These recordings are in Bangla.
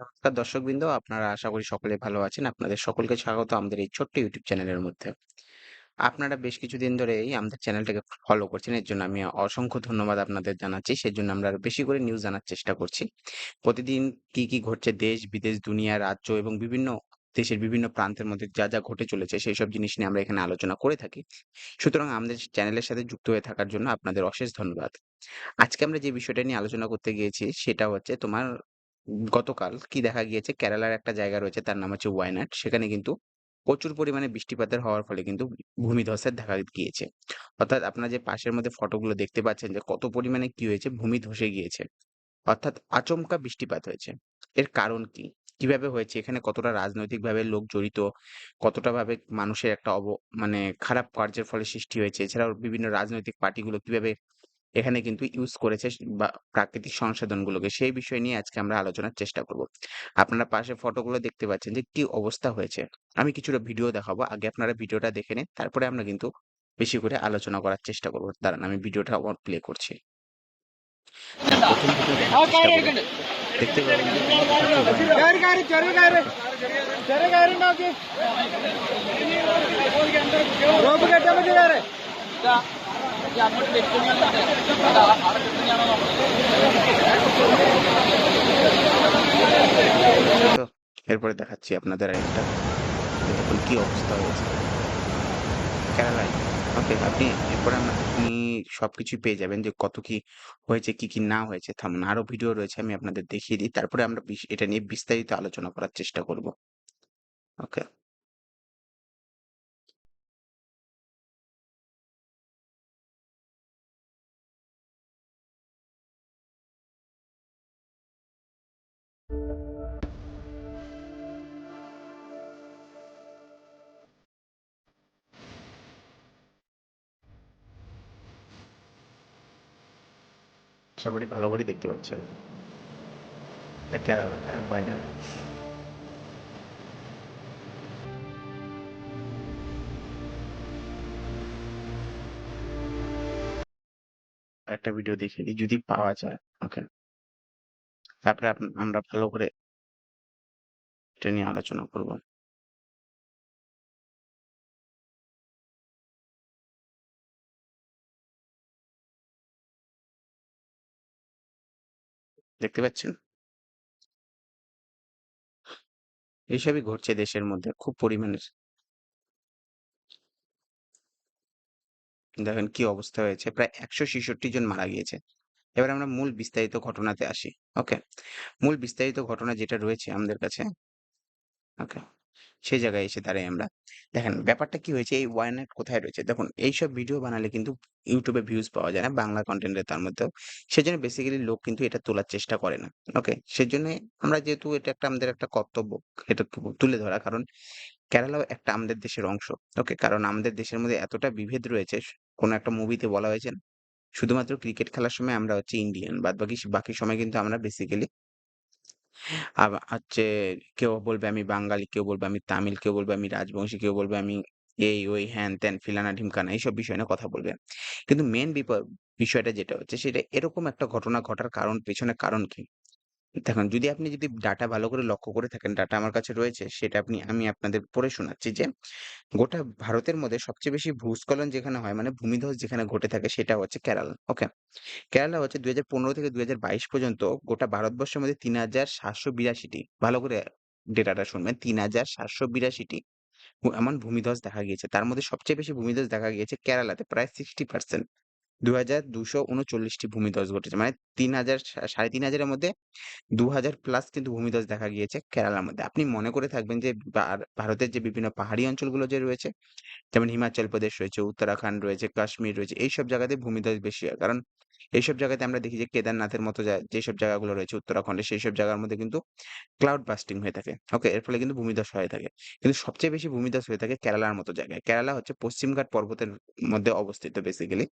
নমস্কার দর্শকবৃন্দ, আপনারা আশা করি সকলে ভালো আছেন। আপনাদের সকলকে স্বাগত আমাদের এই ছোট্ট ইউটিউব চ্যানেলের মধ্যে। আপনারা বেশ কিছুদিন ধরেই আমাদের চ্যানেলটাকে ফলো করছেন। এর জন্য আমি অসংখ্য ধন্যবাদ আপনাদের জানাচ্ছি। সেজন্য আমরা আরও বেশি করে নিউজ জানার চেষ্টা করছি। প্রতিদিন কি, কি ঘটছে দেশ, বিদেশ, দুনিয়া, রাজ্য এবং বিভিন্ন দেশের বিভিন্ন প্রান্তের মধ্যে যা, যা ঘটে চলেছে সেই সব জিনিস নিয়ে আমরা এখানে আলোচনা করে থাকি। সুতরাং আমাদের চ্যানেলের সাথে যুক্ত হয়ে থাকার জন্য আপনাদের অশেষ ধন্যবাদ। আজকে আমরা যে বিষয়টা নিয়ে আলোচনা করতে গিয়েছি সেটা হচ্ছে তোমার গতকাল কি দেখা গিয়েছে কেরালার একটা জায়গা রয়েছে, তার নাম হচ্ছে ওয়াইনাড। সেখানে কিন্তু প্রচুর পরিমাণে বৃষ্টিপাতের হওয়ার ফলে কিন্তু ভূমিধসের দেখা গিয়েছে। অর্থাৎ আপনার যে পাশের মধ্যে ফটোগুলো দেখতে পাচ্ছেন যে কত পরিমাণে কি হয়েছে ভূমি ধসে গিয়েছে। অর্থাৎ আচমকা বৃষ্টিপাত হয়েছে। এর কারণ কি? কীভাবে হয়েছে? এখানে কতটা রাজনৈতিকভাবে লোক জড়িত? কতটা ভাবে মানুষের একটা অব মানে খারাপ কার্যের ফলে সৃষ্টি হয়েছে? এছাড়াও বিভিন্ন রাজনৈতিক পার্টিগুলো কীভাবে এখানে কিন্তু ইউজ করেছে বা প্রাকৃতিক সংসাধনগুলোকে সেই বিষয় নিয়ে আজকে আমরা আলোচনার চেষ্টা করব। আপনারা পাশে ফটোগুলো দেখতে পাচ্ছেন যে কি অবস্থা হয়েছে। আমি কিছুটা ভিডিও দেখাবো। আগে আপনারা ভিডিওটা দেখে নিন। তারপরে আমরা কিন্তু বেশি করে আলোচনা করার চেষ্টা করব। দাঁড়ান আমি ভিডিওটা আবার প্লে করছি। করুন। দেখতে পাবেন যে കയറി കയറി ചെറിയ കയറി ചെറിയ കയറി നോക്കി റോപ്പ് കെട്ടാൻ പറ്റിയ കയറി তো এরপরে দেখাচ্ছি আপনাদের আরেকটা। দেখুন কি অবস্থা হয়েছে। কেরালায়। ওকে আপনি এরপরে আমরা আপনি সবকিছুই পেয়ে যাবেন যে কত কি হয়েছে, কি, কি না হয়েছে। থামুন আরো ভিডিও রয়েছে আমি আপনাদের দেখিয়ে দিই। তারপরে আমরা বিস এটা নিয়ে বিস্তারিত আলোচনা করার চেষ্টা করব। ওকে। আশা ভালো করে দেখতে পাচ্ছেন। হ্যাঁ, ভিডিও দেখে দিই যদি পাওয়া যায়। ওকে। তারপরে আমরা ভালো করে এটা নিয়ে আলোচনা করব। দেখতে পাচ্ছেন? এইসবই ঘটছে দেশের মধ্যে, খুব পরিমাণের। দেখেন কি অবস্থা হয়েছে। প্রায় ১৬৬ জন মারা গিয়েছে। এবার আমরা মূল বিস্তারিত ঘটনাতে আসি। ওকে। মূল বিস্তারিত ঘটনা যেটা রয়েছে আমাদের কাছে, ওকে। সেই জায়গায় এসে দাঁড়াই আমরা। দেখেন ব্যাপারটা কি হয়েছে এই ওয়াইনাড কোথায় রয়েছে? দেখুন, এইসব ভিডিও বানালে কিন্তু ইউটিউবে ভিউজ পাওয়া যায় না। বাংলা কনটেন্ট তার মধ্যেও। সেজন্য বেসিক্যালি লোক কিন্তু এটা তোলার চেষ্টা করে না। ওকে। সেজন্যে আমরা যেহেতু এটা একটা আমাদের একটা কর্তব্য, এটা তুলে ধরা। কারণ কেরালাও একটা আমাদের দেশের অংশ। ওকে। কারণ আমাদের দেশের মধ্যে এতটা বিভেদ রয়েছে, কোনো একটা মুভিতে বলা হয়েছে না? শুধুমাত্র ক্রিকেট খেলার সময় আমরা হচ্ছে ইন্ডিয়ান। বাদবাকি স বাকি সময় কিন্তু আমরা বেসিক্যালি আব হচ্ছে কেউ বলবে আমি বাঙালি, কেউ বলবে আমি তামিল, কেউ বলবে আমি রাজবংশী, কেউ বলবে আমি এই ওই হ্যান-ত্যান ফিলানা ঢিমকানা এইসব বিষয় নিয়ে কথা বলবে। কিন্তু মেন বিপ বিষয়টা যেটা হচ্ছে সেটা এরকম একটা ঘটনা ঘটার কারণ পেছনে কারণ কি? দেখুন যদি আপনি যদি ডাটা ভালো করে লক্ষ্য করে থাকেন, ডাটা আমার কাছে রয়েছে সেটা আপনি আমি আপনাদের পড়ে শোনাচ্ছি যে গোটা ভারতের মধ্যে সবচেয়ে বেশি ভূস্খলন যেখানে হয় মানে ভূমিধস যেখানে ঘটে থাকে সেটা হচ্ছে কেরালা। ওকে। কেরালা হচ্ছে ২০১৫ থেকে ২০২২ পর্যন্ত গোটা ভারতবর্ষের মধ্যে তিন হাজার সাতশো বিরাশিটি ভালো করে ডেটাটা শুনবেন তিন হাজার সাতশো বিরাশিটি এমন ভূমিধস দেখা গিয়েছে। তার মধ্যে সবচেয়ে বেশি ভূমিধস দেখা গিয়েছে কেরালাতে প্রায় 60% ২২৩৯ টি ভূমিধস ঘটেছে। মানে তিন হাজার সাড়ে তিন হাজারের মধ্যে ২০০০ প্লাস কিন্তু ভূমিধস দেখা গিয়েছে কেরালার মধ্যে। আপনি মনে করে থাকবেন যে ভারতের যে বিভিন্ন পাহাড়ি অঞ্চলগুলো যে রয়েছে, যেমন হিমাচল প্রদেশ রয়েছে, উত্তরাখণ্ড রয়েছে, কাশ্মীর রয়েছে, এইসব জায়গাতে ভূমিধস বেশি হয়। কারণ এইসব জায়গাতে আমরা দেখি যে কেদারনাথের মতো যেসব জায়গাগুলো রয়েছে উত্তরাখণ্ডে সেই সব জায়গার মধ্যে কিন্তু ক্লাউড বাস্টিং হয়ে থাকে। ওকে? এর ফলে কিন্তু ভূমিধস হয়ে থাকে। কিন্তু সবচেয়ে বেশি ভূমিধস হয়ে থাকে কেরালার মতো জায়গায়। কেরালা হচ্ছে পশ্চিমঘাট পর্বতের মধ্যে অবস্থিত বেসিক্যালি।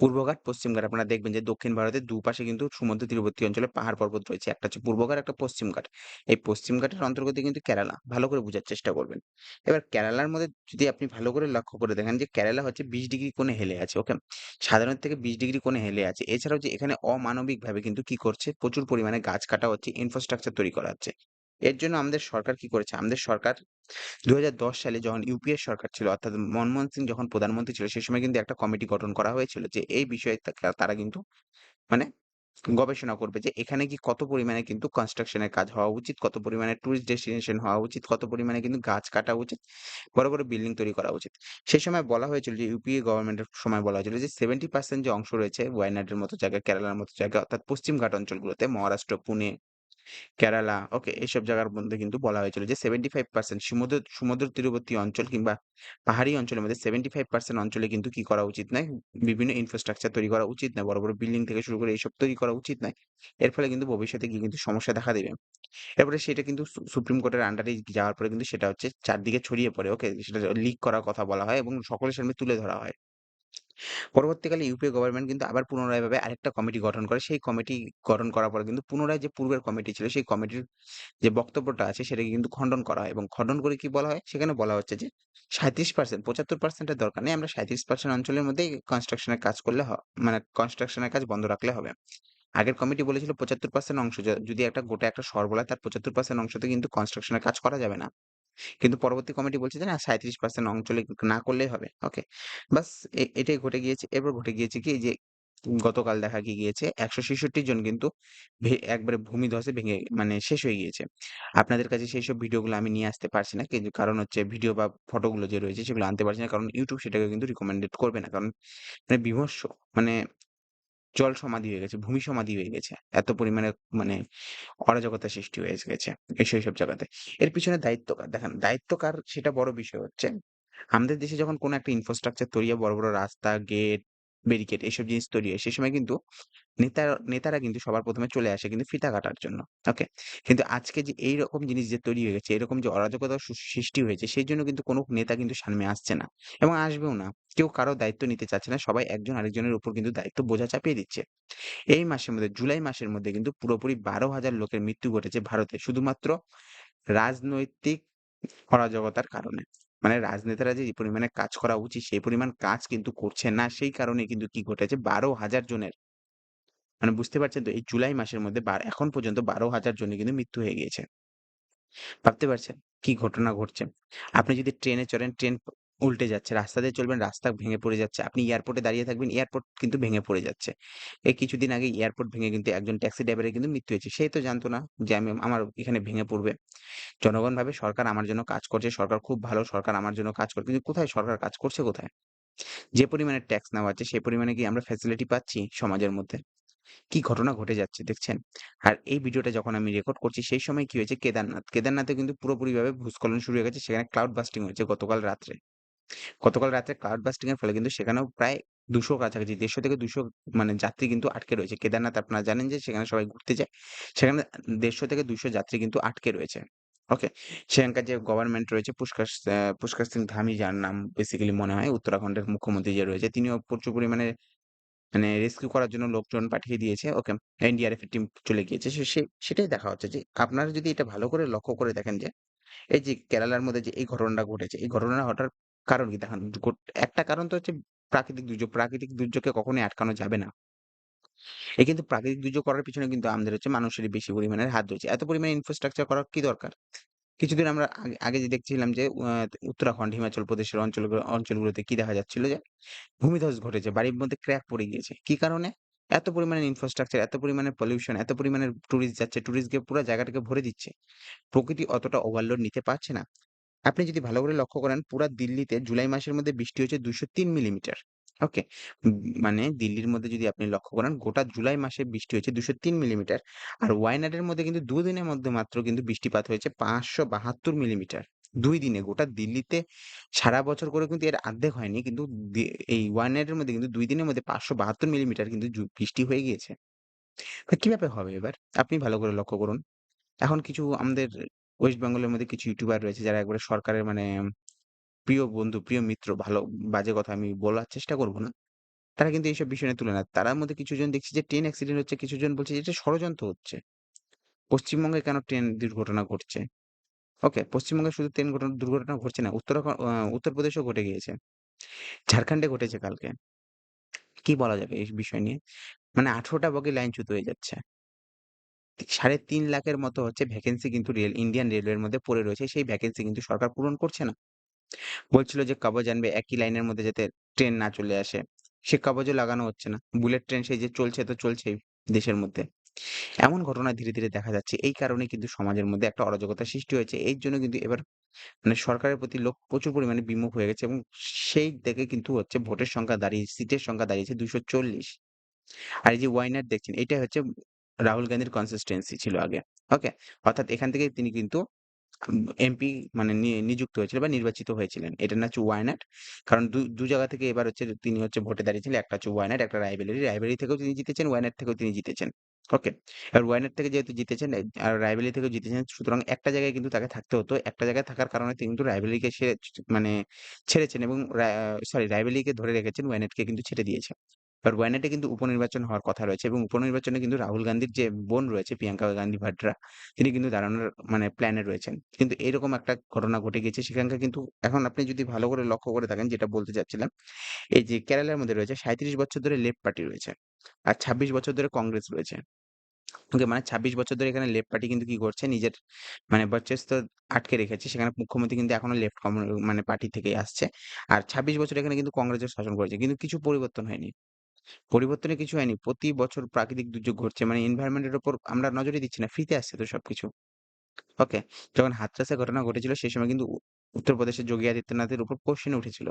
পূর্বঘাট, পশ্চিমঘাট আপনারা দেখবেন যে দক্ষিণ ভারতের দুপাশে কিন্তু সমুদ্র তীরবর্তী অঞ্চলে পাহাড় পর্বত রয়েছে। একটা হচ্ছে পূর্বঘাট, একটা পশ্চিমঘাট। এই পশ্চিমঘাটের অন্তর্গত কিন্তু কেরালা। ভালো করে বুঝার চেষ্টা করবেন। এবার কেরালার মধ্যে যদি আপনি ভালো করে লক্ষ্য করে দেখেন যে কেরালা হচ্ছে ২০ ডিগ্রি কোণে হেলে আছে। ওকে? সাধারণ থেকে ২০ ডিগ্রি কোণে হেলে আছে। এছাড়াও যে এখানে অমানবিকভাবে কিন্তু কি করছে প্রচুর পরিমাণে গাছ কাটা হচ্ছে, ইনফ্রাস্ট্রাকচার তৈরি করা হচ্ছে। এর জন্য আমাদের সরকার কি করেছে? আমাদের সরকার ২০১০ সালে যখন ইউপিএ সরকার ছিল অর্থাৎ মনমোহন সিং যখন প্রধানমন্ত্রী ছিল সেই সময় কিন্তু একটা কমিটি গঠন করা হয়েছিল যে এই বিষয়ে তারা কিন্তু মানে গবেষণা করবে যে এখানে কি কত পরিমাণে কিন্তু কনস্ট্রাকশনের কাজ হওয়া উচিত, কত পরিমাণে ট্যুরিস্ট ডেস্টিনেশন হওয়া উচিত, কত পরিমাণে কিন্তু গাছ কাটা উচিত, বড়, বড় বিল্ডিং তৈরি করা উচিত। সেই সময় বলা হয়েছিল যে ইউপিএ গভর্নমেন্টের সময় বলা হয়েছিল যে 70% যে অংশ রয়েছে ওয়ায়ানাডের মতো জায়গায়, কেরালার মতো জায়গায় অর্থাৎ পশ্চিমঘাট অঞ্চলগুলোতে মহারাষ্ট্র, পুনে কেরালা, ওকে? এইসব জায়গার মধ্যে কিন্তু বলা হয়েছিল যে 75% সমুদ্র সমুদ্র তীরবর্তী অঞ্চল কিংবা পাহাড়ি অঞ্চলের মধ্যে 75% অঞ্চলে কিন্তু কি করা উচিত নয়? বিভিন্ন ইনফ্রাস্ট্রাকচার তৈরি করা উচিত নয়। বড়, বড় বিল্ডিং থেকে শুরু করে এইসব তৈরি করা উচিত নয়। এর ফলে কিন্তু ভবিষ্যতে গিয়ে কিন্তু সমস্যা দেখা দেবে। এরপরে সেটা কিন্তু সুপ্রিম কোর্টের আন্ডারে যাওয়ার পরে কিন্তু সেটা হচ্ছে চারদিকে ছড়িয়ে পড়ে। ওকে? সেটা লিক করার কথা বলা হয় এবং সকলের সামনে তুলে ধরা হয়। পরবর্তীকালে ইউপিএ গভর্নমেন্ট কিন্তু আবার পুনরায় ভাবে আরেকটা কমিটি গঠন করে। সেই কমিটি গঠন করার পরে কিন্তু পুনরায় যে পূর্বের কমিটি ছিল, সেই কমিটির যে বক্তব্যটা আছে, সেটাকে কিন্তু খণ্ডন করা হয় এবং খণ্ডন করে কি বলা হয়? সেখানে বলা হচ্ছে যে 37% 75% এর দরকার নেই। আমরা 37% অঞ্চলের মধ্যেই কনস্ট্রাকশন এর কাজ করলে মানে কনস্ট্রাকশন এর কাজ বন্ধ রাখলে হবে। আগের কমিটি বলেছিল 75% অংশ যদি একটা গোটা একটা শহর বলা তার 75% অংশতে কিন্তু কনস্ট্রাকশন এর কাজ করা যাবে না। কিন্তু পরবর্তী কমিটি বলছে যে, না 37% অঞ্চলে না করলেই হবে। ওকে। বাস এটাই ঘটে গিয়েছে। এরপর ঘটে গিয়েছে কি, যে, গতকাল দেখা গিয়েছে ১৬৬ জন কিন্তু একবারে ভূমিধসে ভেঙে মানে শেষ হয়ে গিয়েছে। আপনাদের কাছে সেইসব ভিডিওগুলো আমি নিয়ে আসতে পারছি না। কিন্তু কারণ হচ্ছে ভিডিও বা ফটোগুলো যে রয়েছে সেগুলো আনতে পারছি না। কারণ ইউটিউব সেটাকে কিন্তু রিকমেন্ডেড করবে না। কারণ মানে বিমর্ষ মানে জল সমাধি হয়ে গেছে, ভূমি সমাধি হয়ে গেছে। এত পরিমাণে মানে অরাজকতা সৃষ্টি হয়ে গেছে এই সেইসব জায়গাতে। এর পিছনে দায়িত্ব কার? দেখেন দায়িত্ব কার সেটা বড় বিষয় হচ্ছে আমাদের দেশে যখন কোনো একটা ইনফ্রাস্ট্রাকচার তৈরি হয়, বড়, বড় রাস্তা, গেট, ব্যারিকেড এসব জিনিস তৈরি হয়। সে সময় কিন্তু নেতা নেতারা কিন্তু সবার প্রথমে চলে আসে কিন্তু ফিতা কাটার জন্য। ওকে? কিন্তু আজকে যে এইরকম জিনিস যে তৈরি হয়ে গেছে, এরকম যে অরাজকতার সু সৃষ্টি হয়েছে সেই জন্য কিন্তু কোনো নেতা কিন্তু সামনে আসছে না এবং আসবেও না। কেউ কারও দায়িত্ব নিতে চাচ্ছে না। সবাই একজন আরেকজনের উপর কিন্তু দায়িত্ব বোঝা চাপিয়ে দিচ্ছে। এই মাসের মধ্যে জুলাই মাসের মধ্যে কিন্তু পুরোপুরি ১২,০০০ লোকের মৃত্যু ঘটেছে ভারতে শুধুমাত্র রাজনৈতিক অরাজকতার কারণে। মানে রাজনেতারা যে পরিমাণে কাজ করা উচিত সেই পরিমাণ কাজ কিন্তু করছে না। সেই কারণে কিন্তু কি ঘটেছে ১২,০০০ জনের মানে বুঝতে পারছেন তো এই জুলাই মাসের মধ্যে এখন পর্যন্ত ১২,০০০ জনের কিন্তু মৃত্যু হয়ে গিয়েছে। ভাবতে পারছেন কি ঘটনা ঘটছে? আপনি যদি ট্রেনে চড়েন ট্রেন উল্টে যাচ্ছে। রাস্তা দিয়ে চলবেন রাস্তা ভেঙে পড়ে যাচ্ছে। আপনি এয়ারপোর্টে দাঁড়িয়ে থাকবেন এয়ারপোর্ট কিন্তু ভেঙে পড়ে যাচ্ছে। এই কিছুদিন আগে এয়ারপোর্ট ভেঙে কিন্তু একজন ট্যাক্সি ড্রাইভারের কিন্তু মৃত্যু হয়েছে। সে তো জানতো না যে আমি আমার এখানে ভেঙে পড়বে। জনগণ ভাবে সরকার আমার জন্য কাজ করছে, সরকার খুব ভালো, সরকার আমার জন্য কাজ করছে কিন্তু কোথায় সরকার কাজ করছে কোথায়? যে পরিমাণে ট্যাক্স নেওয়া হচ্ছে সেই পরিমাণে কি আমরা ফ্যাসিলিটি পাচ্ছি সমাজের মধ্যে? কি ঘটনা ঘটে যাচ্ছে দেখছেন? আর এই ভিডিওটা যখন আমি রেকর্ড করছি সেই সময় কি হয়েছে কেদারনাথ। কেদারনাথে কিন্তু পুরোপুরিভাবে ভূস্খলন শুরু হয়ে গেছে। সেখানে ক্লাউড বাস্টিং হয়েছে গতকাল রাত্রে। গতকাল রাতে ক্লাউড বাস্টিং এর ফলে কিন্তু সেখানেও প্রায় দুশো কাছাকাছি ১৫০ থেকে ২০০ মানে যাত্রী কিন্তু আটকে রয়েছে। কেদারনাথ আপনারা জানেন যে সেখানে সবাই ঘুরতে যায়। সেখানে ১৫০ থেকে দুশো যাত্রী কিন্তু আটকে রয়েছে। ওকে? সেখানকার যে গভর্নমেন্ট রয়েছে পুষ্কর পুষ্কর সিং ধামি যার নাম বেসিক্যালি মনে হয় উত্তরাখণ্ডের মুখ্যমন্ত্রী যে রয়েছে তিনিও প্রচুর পরিমাণে মানে রেস্কিউ করার জন্য লোকজন পাঠিয়ে দিয়েছে। ওকে? এনডিআরএফ এর টিম চলে গিয়েছে। সেটাই দেখা হচ্ছে যে আপনারা যদি এটা ভালো করে লক্ষ্য করে দেখেন যে এই যে কেরালার মধ্যে যে এই ঘটনাটা ঘটেছে, এই ঘটনা ঘটার কারণ কি? দেখেন একটা কারণ তো হচ্ছে প্রাকৃতিক দুর্যোগ। প্রাকৃতিক দুর্যোগকে কখনোই আটকানো যাবে না। এই কিন্তু প্রাকৃতিক দুর্যোগ করার পিছনে কিন্তু আমাদের হচ্ছে মানুষেরই বেশি পরিমাণের হাত রয়েছে। এত পরিমাণে ইনফ্রাস্ট্রাকচার করার কি দরকার? কিছুদিন আমরা আগে যে দেখছিলাম যে উত্তরাখণ্ড, হিমাচল প্রদেশের অঞ্চল অঞ্চলগুলোতে কি দেখা যাচ্ছিল যে ভূমিধস ঘটেছে। বাড়ির মধ্যে ক্র্যাক পড়ে গিয়েছে। কি কারণে? এত পরিমাণে ইনফ্রাস্ট্রাকচার, এত পরিমাণে পলিউশন, এত পরিমাণে টুরিস্ট যাচ্ছে, টুরিস্ট গিয়ে পুরা জায়গাটাকে ভরে দিচ্ছে। প্রকৃতি অতটা ওভারলোড নিতে পারছে না। আপনি যদি ভালো করে লক্ষ্য করেন, পুরা দিল্লিতে জুলাই মাসের মধ্যে বৃষ্টি হয়েছে ২০৩ মিলিমিটার। ওকে? মানে দিল্লির মধ্যে যদি আপনি লক্ষ্য করেন, গোটা জুলাই মাসে বৃষ্টি হয়েছে ২০৩ মিলিমিটার। আর ওয়াইনাডের মধ্যে কিন্তু ২ দিনের মধ্যে মাত্র কিন্তু বৃষ্টিপাত হয়েছে ৫৭২ মিলিমিটার। দুই দিনে গোটা দিল্লিতে সারা বছর করে কিন্তু এর অর্ধেক হয়নি। কিন্তু এই ওয়াইনাডের মধ্যে কিন্তু দুই দিনের মধ্যে ৫৭২ মিলিমিটার কিন্তু বৃষ্টি হয়ে গিয়েছে। কীভাবে হবে এবার? আপনি ভালো করে লক্ষ্য করুন। এখন কিছু আমাদের ওয়েস্ট বেঙ্গলের মধ্যে কিছু ইউটিউবার রয়েছে যারা একবারে সরকারের মানে প্রিয় বন্ধু, প্রিয় মিত্র ভালো বাজে কথা আমি বলার চেষ্টা করব না। তারা কিন্তু এইসব বিষয় নিয়ে তুলে না। তারার মধ্যে কিছুজন দেখছি যে ট্রেন অ্যাক্সিডেন্ট হচ্ছে, কিছুজন বলছে যে এটা ষড়যন্ত্র হচ্ছে। পশ্চিমবঙ্গে কেন ট্রেন দুর্ঘটনা ঘটছে? ওকে, পশ্চিমবঙ্গে শুধু ট্রেন ঘটনা দুর্ঘটনা ঘটছে না, উত্তরাখ আ উত্তরপ্রদেশেও ঘটে গিয়েছে। ঝাড়খণ্ডে ঘটেছে কালকে। কি বলা যাবে এই বিষয় নিয়ে? মানে ১৮ টা বগি লাইনচ্যুত হয়ে যাচ্ছে। ৩.৫ লাখের মতো হচ্ছে ভ্যাকেন্সি কিন্তু রেল ইন্ডিয়ান রেলওয়ের মধ্যে পড়ে রয়েছে। সেই ভ্যাকেন্সি কিন্তু সরকার পূরণ করছে না। বলছিল যে কবচ আনবে একই লাইনের মধ্যে যাতে ট্রেন না চলে আসে। সে কবচও লাগানো হচ্ছে না। বুলেট ট্রেন সেই যে চলছে তো চলছেই দেশের মধ্যে। এমন ঘটনা ধীরে, ধীরে দেখা যাচ্ছে। এই কারণে কিন্তু সমাজের মধ্যে একটা অরাজকতা সৃষ্টি হয়েছে। এর জন্য কিন্তু এবার মানে সরকারের প্রতি লোক প্রচুর পরিমাণে বিমুখ হয়ে গেছে এবং সেই দিকে কিন্তু হচ্ছে ভোটের সংখ্যা দাঁড়িয়ে সিটের সংখ্যা দাঁড়িয়েছে ২৪০ আর এই যে ওয়াইনার দেখছেন এটাই হচ্ছে রাহুল গান্ধীর কনসিস্টেন্সি ছিল আগে। ওকে? অর্থাৎ এখান থেকে তিনি কিন্তু এমপি মানে নিযুক্ত হয়েছিলেন বা নির্বাচিত হয়েছিলেন। এটার নাম হচ্ছে ওয়ায়ানাড। কারণ দু, জায়গা থেকে এবার হচ্ছে তিনি হচ্ছে ভোটে দাঁড়িয়েছিলেন। একটা হচ্ছে ওয়ায়ানাড, একটা রায়বেরেলি। রায়বেরেলি থেকেও তিনি জিতেছেন, ওয়ায়ানাড থেকেও তিনি জিতেছেন। ওকে? এবার ওয়ায়ানাড থেকে যেহেতু জিতেছেন আর রায়বেরেলি থেকেও জিতেছেন সুতরাং একটা জায়গায় কিন্তু তাকে থাকতে হতো। একটা জায়গায় থাকার কারণে তিনি কিন্তু রায়বেরেলিকে সে মানে ছেড়েছেন এবং সরি রায়বেরেলিকে ধরে রেখেছেন, ওয়ায়ানাডকে কিন্তু ছেড়ে দিয়েছেন। এবার ওয়ায়ানাডে কিন্তু উপনির্বাচন হওয়ার কথা রয়েছে এবং উপনির্বাচনে কিন্তু রাহুল গান্ধীর যে বোন রয়েছে প্রিয়াঙ্কা গান্ধী ভাড্রা তিনি কিন্তু দাঁড়ানোর মানে প্ল্যানে রয়েছেন। কিন্তু এরকম একটা ঘটনা ঘটে গেছে সেখানকার কিন্তু এখন আপনি যদি ভালো করে লক্ষ্য করে থাকেন যেটা বলতে চাচ্ছিলাম, এই যে কেরালার মধ্যে রয়েছে ৩৭ বছর ধরে লেফট পার্টি রয়েছে। আর ২৬ বছর ধরে কংগ্রেস রয়েছে। ওকে মানে ২৬ বছর ধরে এখানে লেফট পার্টি কিন্তু কি করছে নিজের মানে বর্চস্ব আটকে রেখেছে। সেখানে মুখ্যমন্ত্রী কিন্তু এখনও লেফট মানে পার্টি থেকেই আসছে। আর ২৬ বছর এখানে কিন্তু কংগ্রেসের শাসন করেছে। কিন্তু কিছু পরিবর্তন হয়নি। পরিবর্তনে কিছু হয়নি। প্রতি বছর প্রাকৃতিক দুর্যোগ ঘটছে। মানে এনভায়রনমেন্ট এর উপর আমরা নজরই দিচ্ছি না। ফ্রিতে আসছে তো সবকিছু। ওকে? যখন হাথরাসের ঘটনা ঘটেছিল সেই সময় কিন্তু উত্তরপ্রদেশের যোগী আদিত্যনাথের উপর কোয়েশ্চেন উঠেছিল।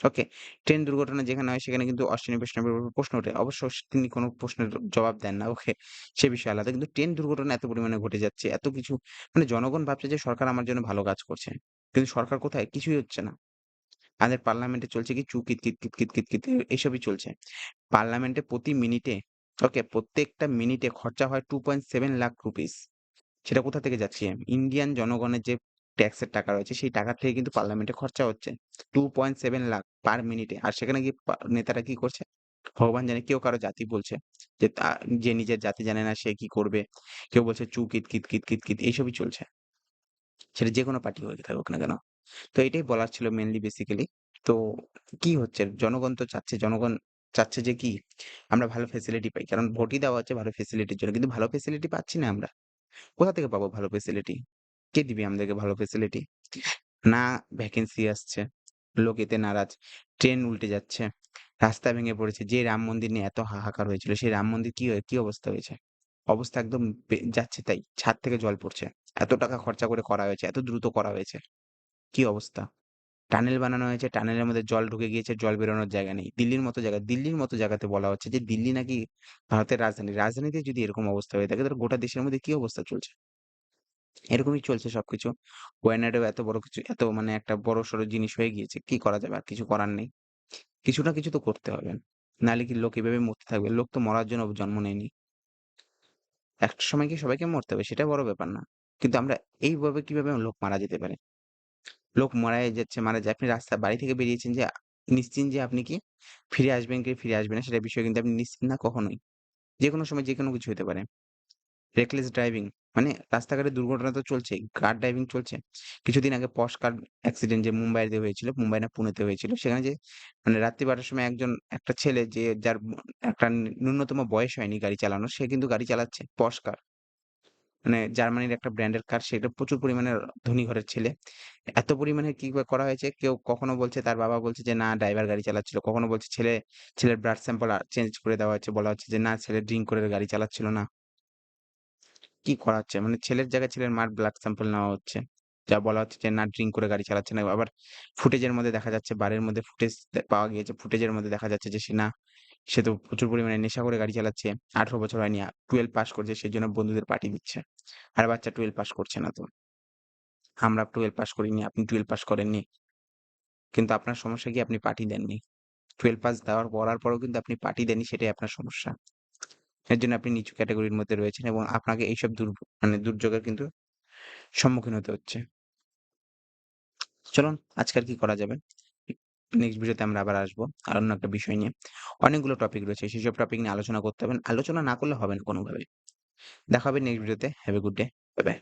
ওকে? ট্রেন দুর্ঘটনা যেখানে হয় সেখানে কিন্তু অশ্বিনী বৈষ্ণবের উপর প্রশ্ন ওঠে। অবশ্য তিনি কোনো প্রশ্নের জবাব দেন না। ওকে? সে বিষয়ে আলাদা। কিন্তু ট্রেন দুর্ঘটনা এত পরিমাণে ঘটে যাচ্ছে, এত কিছু মানে জনগণ ভাবছে যে সরকার আমার জন্য ভালো কাজ করছে। কিন্তু সরকার কোথায়? কিছুই হচ্ছে না। আমাদের পার্লামেন্টে চলছে কি চু কিত, কিত, কিত, কিত, কিত, কিত এসবই চলছে। পার্লামেন্টে প্রতি মিনিটে ওকে? প্রত্যেকটা মিনিটে খরচা হয় 2.7 লাখ রুপিস। সেটা কোথা থেকে যাচ্ছে? ইন্ডিয়ান জনগণের যে ট্যাক্সের টাকা রয়েছে সেই টাকা থেকে কিন্তু পার্লামেন্টে খরচা হচ্ছে। 2.7 লাখ পার মিনিটে। আর সেখানে কি নেতারা কি করছে? ভগবান জানে কেউ কারও জাতি বলছে। যে যে নিজের জাতি জানে না সে কি করবে? কেউ বলছে চু কিত, কিত, কিত, কিত, কিত এইসবই চলছে। সেটা যেকোনো পার্টি হয়ে থাকুক না কেন। তো এটাই বলার ছিল মেনলি বেসিক্যালি। তো কি হচ্ছে? জনগণ তো চাচ্ছে জনগণ চাচ্ছে যে কি? আমরা ভালো ফেসিলিটি পাই। কারণ ভোটই দেওয়া হচ্ছে ভালো ফেসিলিটির জন্য। কিন্তু ভালো ফেসিলিটি পাচ্ছি না আমরা। কোথা থেকে পাবো ভালো ফেসিলিটি? কে দিবে আমাদেরকে ভালো ফেসিলিটি? না ভ্যাকেন্সি আসছে, লোক এতে নারাজ, ট্রেন উল্টে যাচ্ছে, রাস্তা ভেঙে পড়েছে। যে রাম মন্দির নিয়ে এত হাহাকার হয়েছিল সেই রাম মন্দির কি কি অবস্থা হয়েছে? অবস্থা একদম যাচ্ছে তাই। ছাদ থেকে জল পড়ছে। এত টাকা খরচা করে করা হয়েছে, এত দ্রুত করা হয়েছে। কি অবস্থা? টানেল বানানো হয়েছে, টানেলের মধ্যে জল ঢুকে গিয়েছে, জল বেরোনোর জায়গা নেই। দিল্লির মতো জায়গা দিল্লির মতো জায়গাতে বলা হচ্ছে যে দিল্লি নাকি ভারতের রাজধানী। রাজধানীতে যদি এরকম অবস্থা হয়ে থাকে তাহলে গোটা দেশের মধ্যে কি অবস্থা চলছে? এরকমই চলছে সবকিছু। ওয়াইনাডেও এত বড় কিছু এত মানে একটা বড়সড় জিনিস হয়ে গিয়েছে। কি করা যাবে? আর কিছু করার নেই। কিছু না কিছু তো করতে হবে। নাহলে কি লোক এভাবে মরতে থাকবে? লোক তো মরার জন্য জন্ম নেয়নি। একটা সময় কি সবাইকে মরতে হবে? সেটা বড় ব্যাপার না। কিন্তু আমরা এইভাবে কীভাবে লোক মারা যেতে পারে? লোক মারাই যাচ্ছে, মারা যায়। আপনি রাস্তা বাড়ি থেকে বেরিয়েছেন যে নিশ্চিন্ত যে আপনি কি ফিরে আসবেন কি ফিরে আসবেন না সেটার বিষয়ে কিন্তু আপনি নিশ্চিন্ত না কখনোই। যেকোনো সময় যেকোনো কিছু হতে পারে। রেকলেস ড্রাইভিং মানে রাস্তাঘাটে দুর্ঘটনা তো চলছেই। কার ড্রাইভিং চলছে। কিছুদিন আগে পশ কার অ্যাক্সিডেন্ট যে মুম্বাইতে হয়েছিল, মুম্বাই না পুনেতে হয়েছিল। সেখানে যে মানে রাত্রি ১২ টার সময় একজন একটা ছেলে যে যার একটা ন্যূনতম বয়স হয়নি গাড়ি চালানোর, সে কিন্তু গাড়ি চালাচ্ছে পশ কার। মানে জার্মানির একটা ব্র্যান্ডের কার সেটা প্রচুর পরিমাণে ধনী ঘরের ছেলে। এত পরিমাণে কি করা হয়েছে কেউ কখনো বলছে তার বাবা বলছে যে না ড্রাইভার গাড়ি চালাচ্ছিল। কখনো বলছে ছেলে ছেলের ব্লাড স্যাম্পল চেঞ্জ করে দেওয়া হয়েছে। বলা হচ্ছে যে না ছেলে ড্রিঙ্ক করে গাড়ি চালাচ্ছিল না। কি করা হচ্ছে? মানে ছেলের জায়গায় ছেলের মার ব্লাড স্যাম্পল নেওয়া হচ্ছে। যা বলা হচ্ছে যে না ড্রিঙ্ক করে গাড়ি চালাচ্ছে না। আবার ফুটেজের মধ্যে দেখা যাচ্ছে বারের মধ্যে ফুটেজ পাওয়া গিয়েছে। ফুটেজের মধ্যে দেখা যাচ্ছে যে সে না, সে তো প্রচুর পরিমাণে নেশা করে গাড়ি চালাচ্ছে। ১৮ বছর হয়নি। টুয়েলভ 12 পাস করেছে সেজন্য বন্ধুদের পার্টি দিচ্ছে। আর বাচ্চা 12 পাস করছে না তো। আমরা 12 পাস করিনি, আপনি 12 পাস করেননি। কিন্তু আপনার সমস্যা কি আপনি পার্টি দেননি। 12 পাস দেওয়ার করার পরেও কিন্তু আপনি পার্টি দেননি সেটাই আপনার সমস্যা। এর জন্য আপনি নিচু ক্যাটেগরির মধ্যে রয়েছেন এবং আপনাকে এইসব দুর মানে দুর্যোগের কিন্তু সম্মুখীন হতে হচ্ছে। চলুন আজকাল কি করা যাবে? নেক্সট ভিডিওতে আমরা আবার আসব আর অন্য একটা বিষয় নিয়ে। অনেকগুলো টপিক রয়েছে। সেসব টপিক নিয়ে আলোচনা করতে হবে আলোচনা না করলে হবে না কোনোভাবে দেখা হবে নেক্সট ভিডিওতে। Have a good day. Bye, bye.